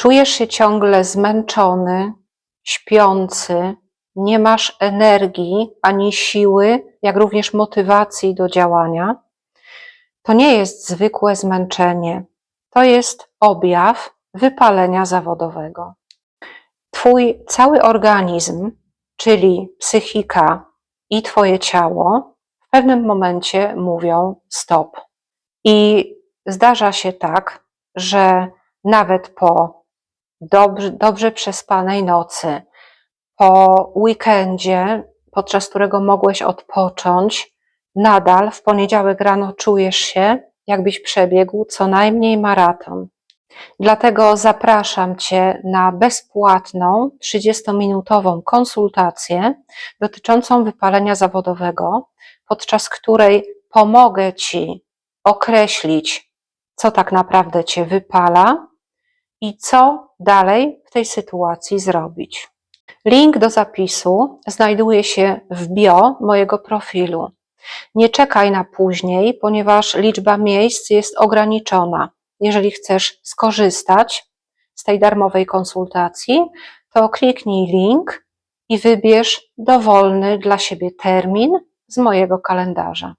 czujesz się ciągle zmęczony, śpiący, nie masz energii ani siły, jak również motywacji do działania, to nie jest zwykłe zmęczenie. To jest objaw wypalenia zawodowego. Twój cały organizm, czyli psychika i Twoje ciało, w pewnym momencie mówią stop. I zdarza się tak, że nawet po dobrze, dobrze przespanej nocy, po weekendzie, podczas którego mogłeś odpocząć, nadal w poniedziałek rano czujesz się, jakbyś przebiegł co najmniej maraton. Dlatego zapraszam Cię na bezpłatną 30-minutową konsultację dotyczącą wypalenia zawodowego, podczas której pomogę Ci określić, co tak naprawdę Cię wypala i co dalej w tej sytuacji zrobić. Link do zapisu znajduje się w bio mojego profilu. Nie czekaj na później, ponieważ liczba miejsc jest ograniczona. Jeżeli chcesz skorzystać z tej darmowej konsultacji, to kliknij link i wybierz dowolny dla siebie termin z mojego kalendarza.